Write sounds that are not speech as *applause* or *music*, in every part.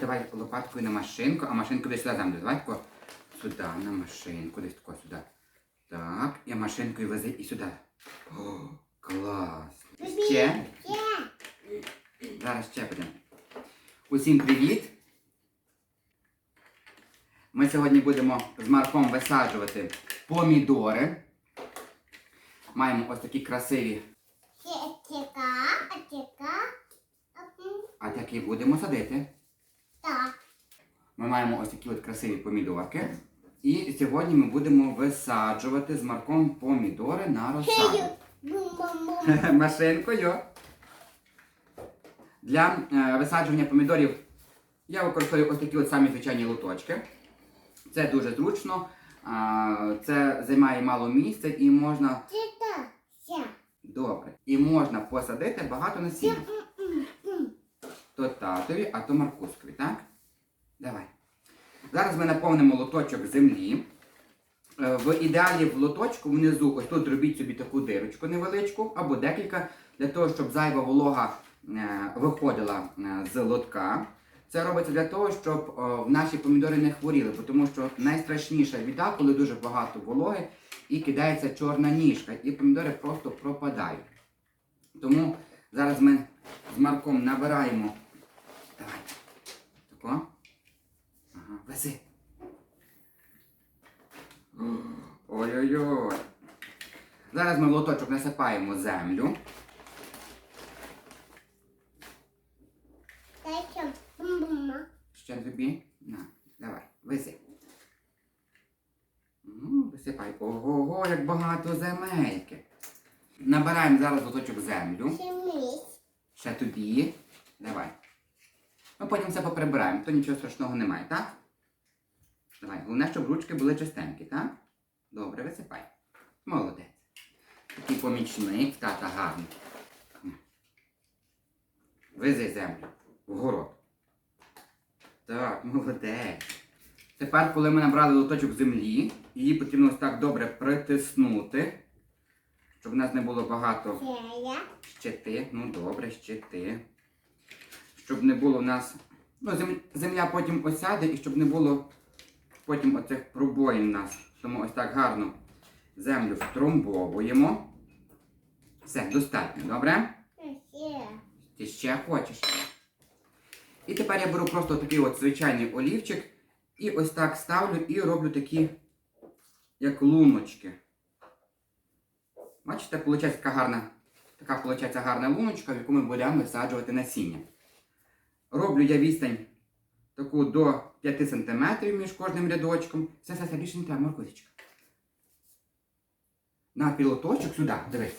давай лопаткою на машинку, а машинку десь сюди землю. Давай тако сюди, на машинку, десь тако сюди. Так, і машинкою вези і сюди. О, клас. Ще? Зараз ще будемо. Усім привіт! Ми сьогодні будемо з Марком висаджувати помідори. Маємо ось такі красиві, а такі будемо садити. Ми маємо ось такі от красиві помідорки. І сьогодні ми будемо висаджувати з Марком помідори на розсаду. *laughs* Машинкою. Для е, висаджування помідорів я використовую ось такі от самі звичайні лоточки. Це дуже зручно, це займає мало місця і можна добре. І можна посадити багато насіння. То татові, а то Маркускові, так? Давай. Зараз ми наповнимо лоточок землі. Е, В ідеалі в лоточку внизу, ось тут зробіть собі таку дирочку невеличку або декілька, для того, щоб зайва волога е, виходила е, з лотка. Це робиться для того, щоб наші помідори не хворіли, тому що найстрашніша біда, коли дуже багато вологи і кидається чорна ніжка, і помідори просто пропадають. Тому зараз ми з Марком набираємо. Давай. Тако. Вези. Ой-ой-ой. Зараз ми в лоточок насипаємо землю. Ще тобі. На, давай, вези. Ну, висипай. Ого, як багато земельки. Набираємо зараз лоточок землю. Ще тобі. Давай. Ми потім все поприбираємо, то нічого страшного немає, так? Давай. Головне, щоб ручки були чистенькі, так? Добре, висипай. Молодець. Такий помічник, тата гарний. Вези землю. В город. Так, молодець. Тепер, коли ми набрали лоточок землі, її потрібно ось так добре притиснути, щоб в нас не було багато щити. Ну добре, щити. Щоб не було в нас. Ну, земля потім осяде і щоб не було потім оцих пробоїн нас. Тому ось так гарно землю втромбовуємо. Все, достатньо, добре? Ще. Ти ще хочеш. І тепер я беру просто такий от звичайний олівчик і ось так ставлю і роблю такі, як луночки. Бачите, виходить така гарна, така виходить гарна луночка, в яку ми будемо висаджувати насіння. Роблю я відстань таку до 5 см між кожним рядочком. Все, все, все, більше не треба, моркозичка. На пілоточок сюди, дивись.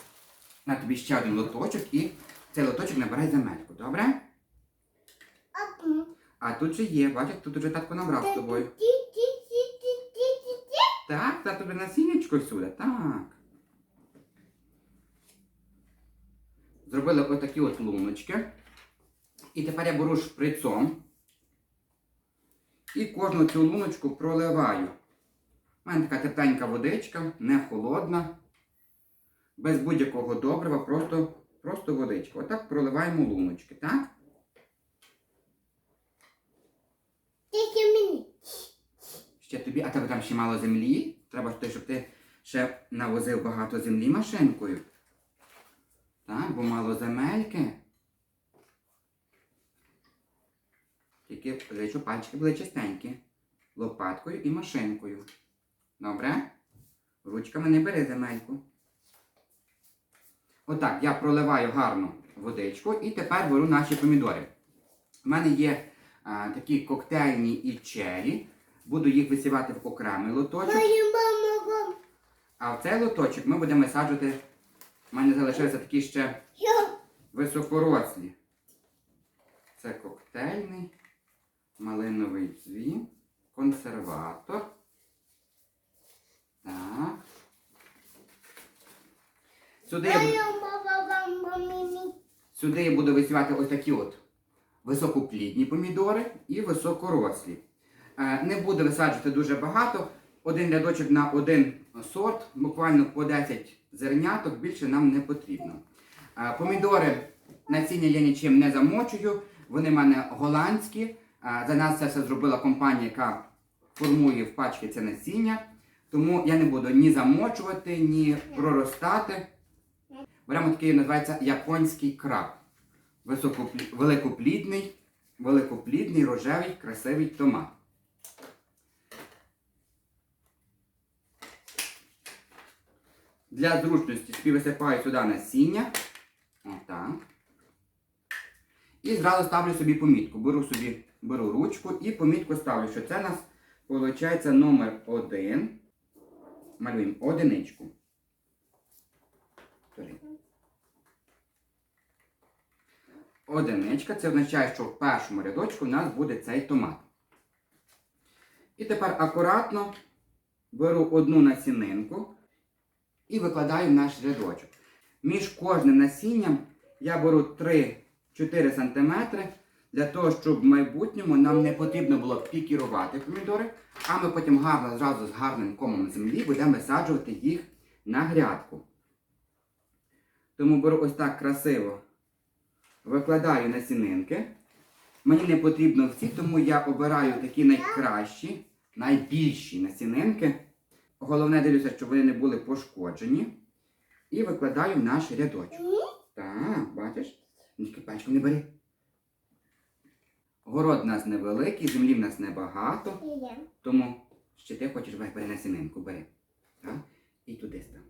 На тобі ще один лоточок і цей лоточок набирай земельку, добре? А тут же є, бачиш, тут уже татко набрав з тобою. Так, та тобі насіннячко сюди, так. Зробили отакі от луночки. І тепер я беру шприцом і кожну цю луночку проливаю. У мене така тепленька водичка, не холодна, без будь-якого добрива, просто, просто водичка. Отак проливаємо луночки, так? Тільки мені. Ще тобі, а тебе там ще мало землі. Треба щоб ти ще навозив багато землі машинкою. Так, бо мало земельки. Тільки щоб пальчики були чистенькі. Лопаткою і машинкою. Добре? Ручками не бери земельку. Отак, я проливаю гарну водичку і тепер беру наші помідори. У мене є а, такі коктейльні і чері. Буду їх висівати в окремий лоточок. А в цей лоточок ми будемо висаджувати. У мене залишилися такі ще високорослі. Це коктейльний, малиновий дзвін, консерватор. Так. Сюди я, бу- сюди я буду висівати ось такі от високоплідні помідори і високорослі. Е, Не буду висаджувати дуже багато. Один рядочок на один сорт, буквально по 10 зерняток, більше нам не потрібно. Е, Помідори насіння я нічим не замочую, вони в мене голландські, За нас це все зробила компанія, яка формує в пачки це насіння. Тому я не буду ні замочувати, ні проростати. Беремо такий, називається японський краб. Високоплі... Великоплідний, великоплідний, рожевий, красивий томат. Для зручності собі висипаю сюди насіння. Отак. І зразу ставлю собі помітку. Беру собі, беру ручку і помітку ставлю, що це у нас виходить номер один. Малюємо одиничку. Одиничка. Це означає, що в першому рядочку у нас буде цей томат. І тепер акуратно беру одну насінинку і викладаю в наш рядочок. Між кожним насінням я беру 3-4 см для того, щоб в майбутньому нам не потрібно було пікірувати помідори, а ми потім гарно зразу з гарним комом землі будемо висаджувати їх на грядку. Тому беру ось так красиво, викладаю насінинки. Мені не потрібно всі, тому я обираю такі найкращі, найбільші насінинки. Головне дивлюся, щоб вони не були пошкоджені. І викладаю наш рядочок. Так, бачиш? Пачку не бери. Город у нас невеликий, землі в нас небагато, тому ще ти хочеш бери, бери насінинку, бери. Так? І туди став.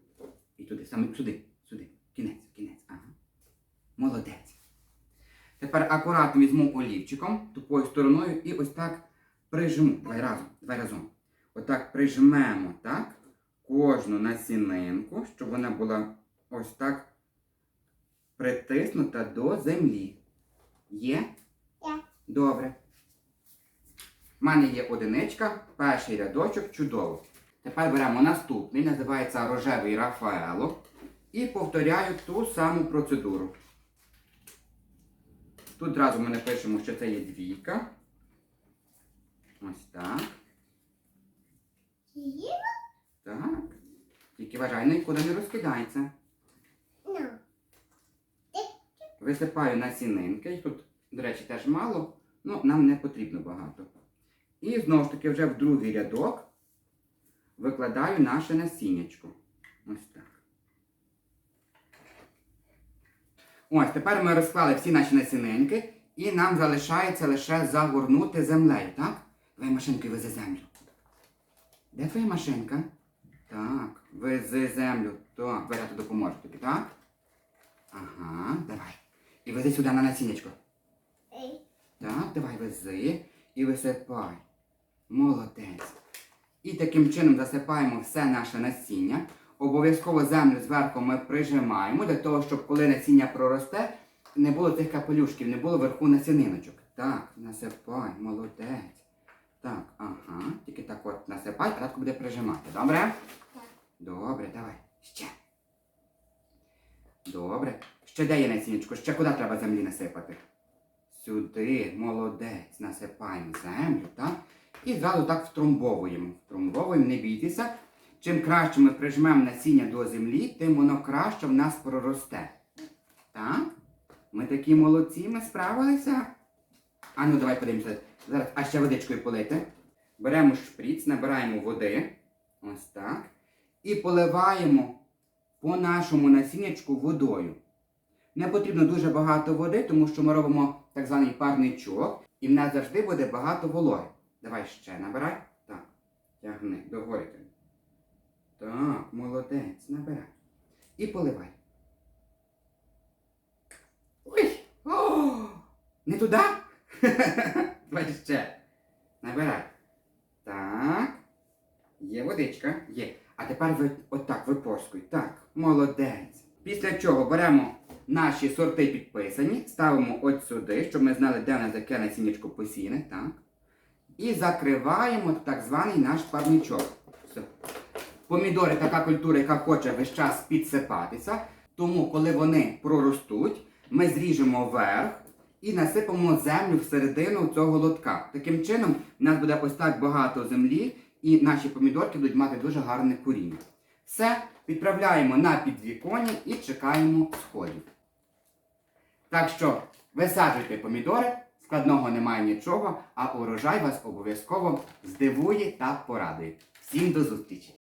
І туди, саме сюди, сюди. Кінець, кінець. Ага. Молодець. Тепер акуратно візьму олівчиком, тупою стороною і ось так прижму. Давай разом, давай разом. Отак прижмемо, так? Кожну насінинку, щоб вона була ось так притиснута до землі. Є? Добре. У мене є одиничка, перший рядочок, чудово. Тепер беремо наступний, називається рожевий Рафаело. І повторяю ту саму процедуру. Тут одразу ми напишемо, що це є двійка. Ось так. Так. Тільки вважай, нікуди не розкидається. Ну. Висипаю насінинки. Їх тут, до речі, теж мало, але нам не потрібно багато. І знову ж таки вже в другий рядок викладаю наше насіннячко. Ось так. Ось, тепер ми розклали всі наші насінинки, і нам залишається лише загорнути землею, так? Давай машинкою вези землю. Де твоя машинка? Так, вези землю. Так, Берето допоможе тобі, так? Ага, давай. І вези сюди на насіннячко. Так, давай вези і висипай. Молодець. І таким чином засипаємо все наше насіння. Обов'язково землю зверху ми прижимаємо для того, щоб коли насіння проросте, не було тих капелюшків, не було вверху насіниночок. Так, насипай, молодець. Так, ага. Тільки так от насипай, а буде прижимати. Добре? Так. Добре, давай. Ще. Добре. Ще де є насіннячко? Ще куди треба землі насипати? Сюди, молодець, насипаємо землю, так? І зразу так втромбовуємо. Втромбовуємо, не бійтеся. Чим краще ми прижмемо насіння до землі, тим воно краще в нас проросте. Так? Ми такі молодці, ми справилися. А ну давай подивимося. Зараз, а ще водичкою полити. Беремо шприц, набираємо води. Ось так. І поливаємо по нашому насіннячку водою. Не потрібно дуже багато води, тому що ми робимо так званий парничок, і в нас завжди буде багато вологи. Давай ще набирай. Так. Тягни, догори. Так, молодець, набирай. І поливай. Ой! О! Не туди? *laughs* Давай ще. Набирай. Так. Є водичка, є. А тепер ви отак випорскуй. Так, молодець. Після чого беремо наші сорти підписані, ставимо от сюди, щоб ми знали, де в нас яке насіннячко посіяне, так. І закриваємо так званий наш парничок. Все. Помідори така культура, яка хоче весь час підсипатися. Тому, коли вони проростуть, ми зріжемо верх і насипемо землю всередину цього лотка. Таким чином, в нас буде ось так багато землі, і наші помідорки будуть мати дуже гарне коріння. Все, відправляємо на підвіконня і чекаємо сходів. Так що висаджуйте помідори, Складного немає нічого, а урожай вас обов'язково здивує та порадує. Всім до зустрічі!